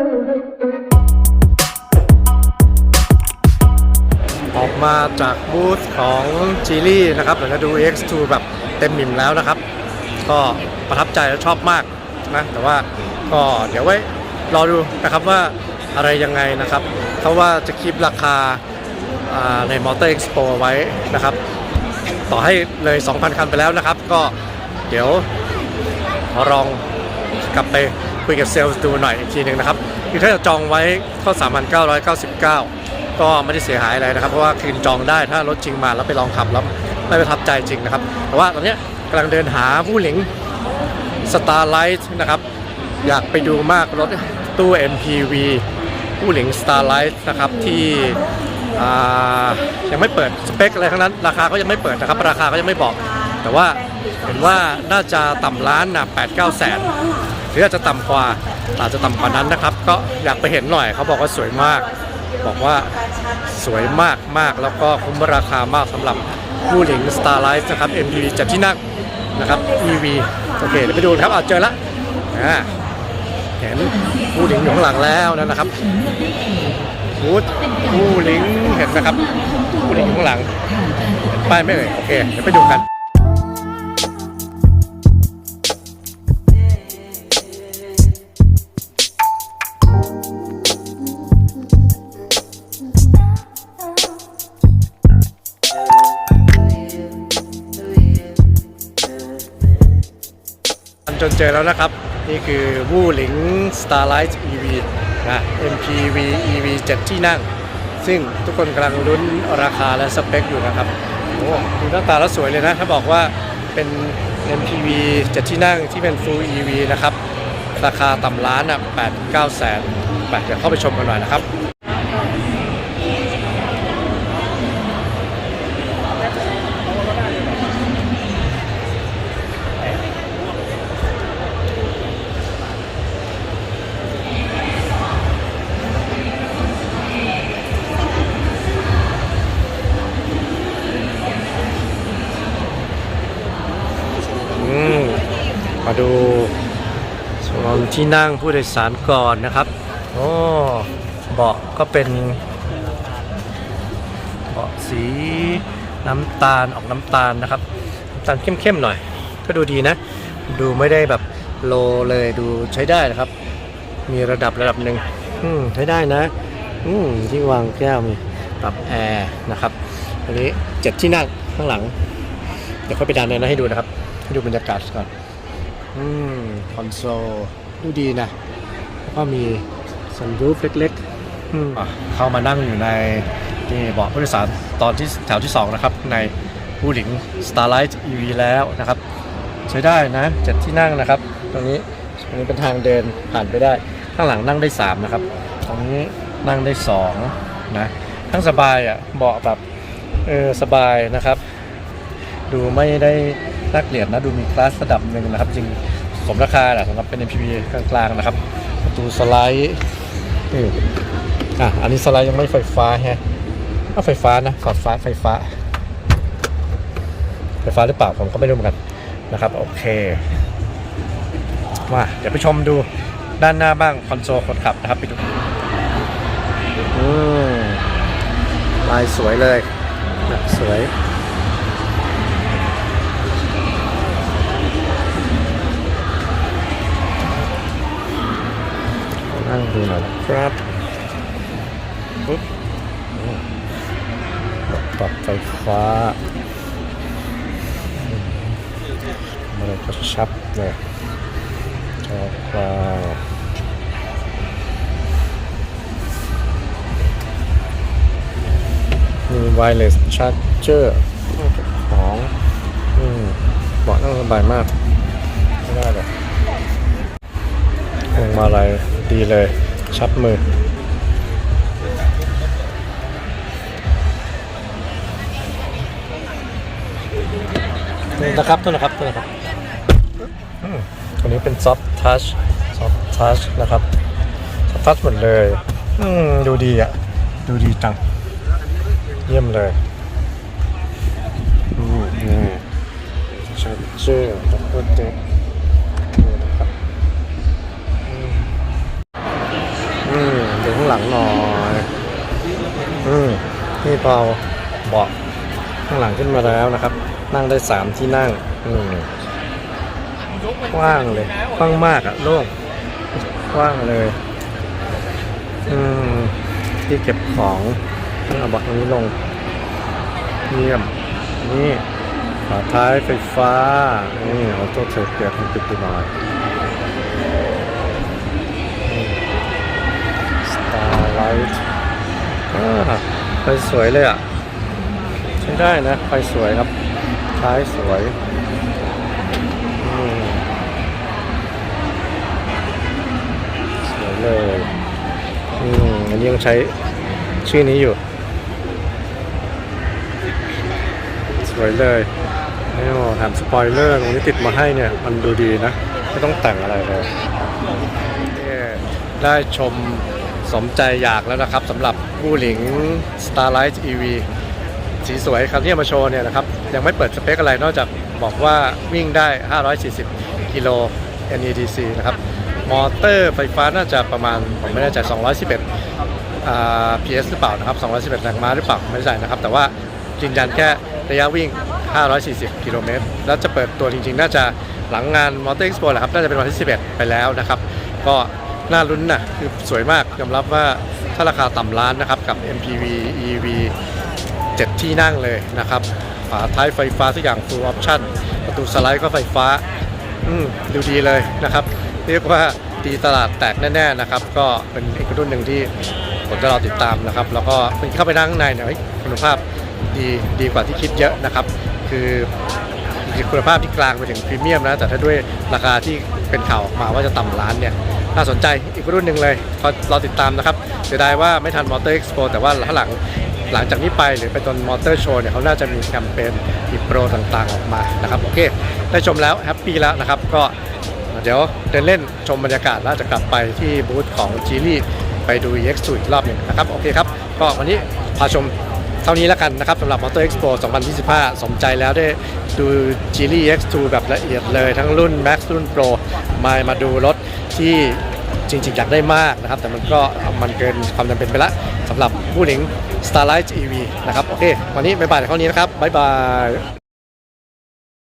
ออกมาจากบูธของจีลี่นะครับหลังจากดู X2 แบบเต็มหมิ่มแล้วนะครับ ก็ประทับใจและชอบมากนะแต่ว่าก็เดี๋ยวไว้รอดูนะครับว่าอะไรยังไงนะครับเขาว่าจะคลิปราคาในมอ่าใน Motor Expo ไว้นะครับ ต่อให้เลย 2,000 คันไปแล้วนะครับ ก็เดี๋ยวลองกลับไป คุยกับเซลล์ดูหน่อยอีกทีหนึ่งนะครับคือถ้าจะจองไว้ก็3,999 ก็ไม่ได้เสียหายอะไรนะครับ เพราะว่าคืนจองได้ถ้ารถจริงมาแล้วไปลองขับแล้วไม่ประทับใจจริงนะครับ แต่ว่าตอนนี้กำลังเดินหาผู้หลิง Starlight นะครับอยากไปดูมากรถตู้ MPV ผู้หลิง Starlight นะครับที่ยังไม่เปิดสเปคอะไรทั้งนั้น ราคาก็ยังไม่เปิดนะครับ ราคาก็ยังไม่บอก แต่ว่าเห็นว่าน่าจะต่ำล้านนะ8 9แสน หรืออาจจะต่ำกว่าอาจจะต่ำกว่านั้นนะครับ ก็อยากไปเห็นหน่อยเขาบอกว่าสวยมาก บอกว่าสวยมากมากแล้วก็คุ้มราคามากสำหรับผู้หลิง Starlight นะครับ MPV จัดที่นั่งนะครับ EV โอเคเดี๋ยวไปดูครับเอาเจอละอ่าเห็นผู้หลิงอยู่ข้างหลังแล้วนะครับผู้ผู้หลิงเห็นนะครับผู้หลิงอยู่ข้างหลังป้ายไม่เอ่ยโอเคเดี๋ยวไปดูกัน จนเจอแล้วนะครับ นี่คือวู่หลิง Starlight EV นะ MPV EV 7 ที่นั่ง ซึ่งทุกคนกำลังลุ้นราคาและสเปคอยู่นะครับโอ้ดูหน้าตาแล้วสวยเลยนะ ถ้าบอกว่าเป็น MPV 7 ที่นั่งที่เป็น Full EV นะครับ ราคาต่ำล้านอะ8 9แสนไปเดี๋ยวเข้าไปชมกันหน่อยนะครับ มาดูส่วนที่นั่งผู้โดยสารก่อนนะครับ โอ้เบาะก็เป็นเบาะสีน้ำตาลออกน้ำตาลนะครับน้ำตาลเข้มๆหน่อย ก็ดูดีนะ ดูไม่ได้แบบโลเลยดูใช้ได้นะครับ มีระดับระดับหนึ่งอืมใช้ได้นะ อืมที่วางแก้วมีปรับแอร์นะครับอันนี้เจ็ดที่นั่งข้างหลัง เดี๋ยวค่อยไปดันในนั้นให้ดูนะครับ ให้ดูบรรยากาศก่อน อืม คอนโซลดูดีนะ แล้วก็มีซันรูฟเล็กๆอืมอะเข้ามานั่งอยู่ในนี่เบาะผู้โดยสารตอนที่แถวที่ 2 นะครับ ในผู้หลิง Starlight EV แล้วนะครับ ใช้ได้นะเจ็ดที่นั่งนะครับ ตรงนี้ตรงนี้เป็นทางเดินผ่านไปได้ ข้างหลังนั่งได้ 3 นะครับ ตรงนี้นั่งได้ 2 นะทั้งสบายอะเบาะแบบเออสบายนะครับ ดูไม่ได้ น่าเกลียดนะดูมีคลาสระดับหนึ่งนะครับ จริงสมราคาแหละสำหรับเป็น MPV กลางๆนะครับ ประตูสไลด์นี่อะอันนี้สไลด์ยังไม่ไฟฟ้าฮะเอาไฟฟ้านะขอดฟ้าไฟฟ้า ไฟฟ้าหรือเปล่าผมก็ไม่รู้เหมือนกันนะครับโอเคมาเดี๋ยวไปชมดูด้านหน้าบ้างคอนโซลคนขับนะครับไปดูลายสวยเลย สวย นั่งดูหน่อยนะครับปุ๊บอืมปรับไฟฟ้าอืมอะไรกระชับเลยจอคลาวมีไวเลสชาร์จเจอร์ของอืมเบาะนั่งสบายมาก ไม่ได้เลยพวงมาลัย ดีเลย ชับมือ นี่นะครับตัวนะครับตัวนะครับอืมตัวนี้เป็นซอฟทัชซอฟทัชนะครับซอฟทัชหมดเลยอืมดูดีอะ ดูดีจัง เยี่ยมเลยอืมนี่ชาร์เจอร์ดับเบิลเด็กนี่นะครับอืมหลังหน่อยอืมนี่เปาเบาะข้างหลังขึ้นมาแล้วนะครับ นั่งได้สามที่นั่งอืมกว้างเลยกว้างมากอะโล่งกว้างเลยอืมที่เก็บของต้องเอาเบาะตรงนี้ลงเยี่ยมนี่ฝาท้ายไฟฟ้านี่เอาตัวเถิดเกียร์ทำปิดไปหน่อย สวยเลยอะ ใช้ได้นะ ไฟสวยครับท้ายสวยสวยเลยอืมอันนี้ยังใช้ชื่อนี้อยู่ สวยเลยนี่โอ้แถมสปอยเลอร์ตรงนี้ติดมาให้เนี่ย มันดูดีนะ ไม่ต้องแต่งอะไรเลย ได้ชม สมใจอยากแล้วนะครับสำหรับผู้หลิง Starlight EV สีสวยครับที่มาโชว์เนี่ยนะครับ ยังไม่เปิดสเปคอะไรนอกจากบอกว่าวิ่งได้ 540 กิโล NEDC นะครับ มอเตอร์ไฟฟ้าน่าจะประมาณ ผมไม่แน่ใจ 211 PS หรือเปล่านะครับ 211แรงม้าหรือเปล่า ไม่แน่ใจนะครับ แต่ว่ายืนยันแค่ระยะวิ่ง 540 กิโลเมตร แล้วจะเปิดตัวจริงๆ น่าจะหลังงาน Motor Expo แหละครับ น่าจะเป็นวันที่ 11 ไปแล้วนะครับ ก็ น่าลุ้นนะคือสวยมากยอมรับว่าถ้าราคาต่ำล้านนะครับกับ MPV EV 7 ที่นั่งเลยนะครับฝาท้ายไฟฟ้าทุกอย่าง full option ประตูสไลด์ก็ไฟฟ้าดูดีเลยนะครับ เรียกว่าตีตลาดแตกแน่ๆนะครับ ก็เป็นอีกรุ่นหนึ่งที่ผมจะรอติดตามนะครับ แล้วก็เป็นเข้าไปนั่งข้างในเนี่ยคุณภาพดีดีกว่าที่คิดเยอะนะครับ คือคุณภาพที่กลางไปถึงพรีเมียมนะแต่ถ้าด้วยราคาที่เป็นข่าวออกมาว่าจะต่ำล้านเนี่ย น่าสนใจอีกรุ่นหนึ่งเลยก็รอติดตามนะครับเสียดายว่าไม่ทันมอเตอร์เอ็กซ์โปแต่ว่าถ้าหลังหลังจากนี้ไปหรือไปตอนมอเตอร์โชว์เนี่ยเขาน่าจะมีแคมเปญมีโปรต่างๆออกมานะครับโอเค ได้ชมแล้วแฮปปี้แล้วนะครับ ก็เดี๋ยวเดินเล่นชมบรรยากาศแล้วจะกลับไปที่บูธของจีลี่ไปดู EX2 อีกรอบหนึ่งนะครับ โอเคครับ ก็วันนี้พาชม เท่านี้แล้วกันนะครับสำหรับ Motor Expo 2025 สมใจแล้วได้ดู g e l y X2 แบบละเอียดเลยทั้งรุ่น Max รุ่น Pro มามาดูรถที่จริงๆ อยากได้มากนะครับ แต่มันก็มันเกินความจำเป็นไปละสำหรับผู้หญิง Starlight EV นะครับ โอเค วันนี้บ๊ายบายเท่านี้นะครับบ๊ายบาย